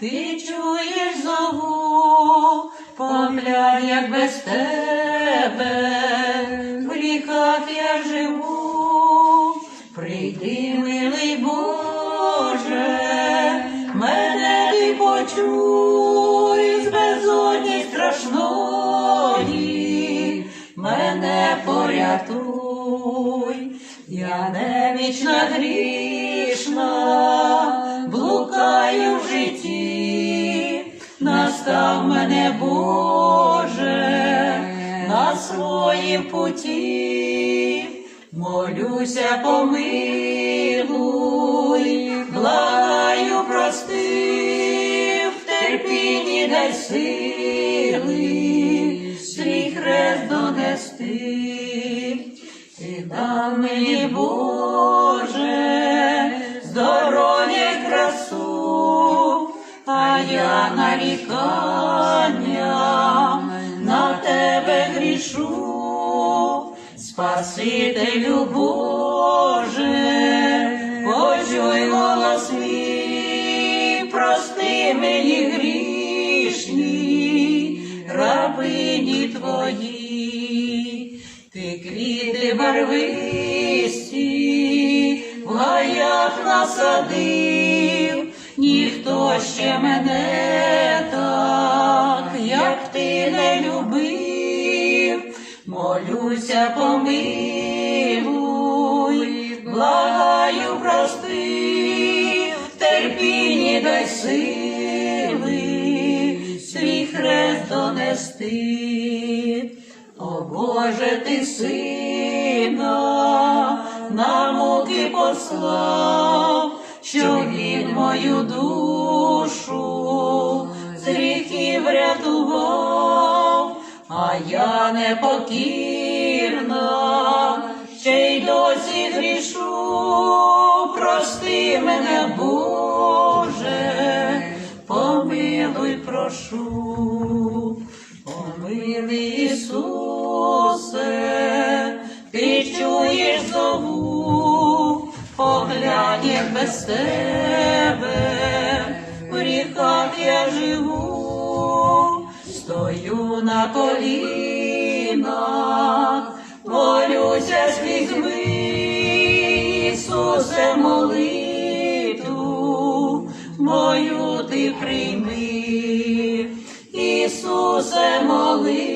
Ти чуєш зову, поглянь, як без тебе, в ліках я живу, прийди, милий Боже, мене ти почуй з безодні страшної, мене порятуй, я не вічна гріх. Путі, молюся, помилуй, благаю, прости, в терпінні дай сили, свій хрест донести, ти дав мені, Боже, здоров'я й красу, а я нарікання на тебе грішу, Спасителю Боже, почуй голос мій, прости мені грішні, рабині твої, ти квіти барвисті, в гаях насадив, ніхто ще мене молюся, помилуй, благаю, прости, в терпінні дай сили, свій хрест донести. О Боже, ти сина на муки послав, що він мою душу я непокірна, ще й досі грішу, прости мене, Боже, помилуй, прошу. Помилуй, Ісусе, ти чуєш зову, поглянь, як без тебе, в гріхах я живу, стою на колінах, молюся з візьми, Ісусе, молитву мою ти прийми. Ісусе, молитву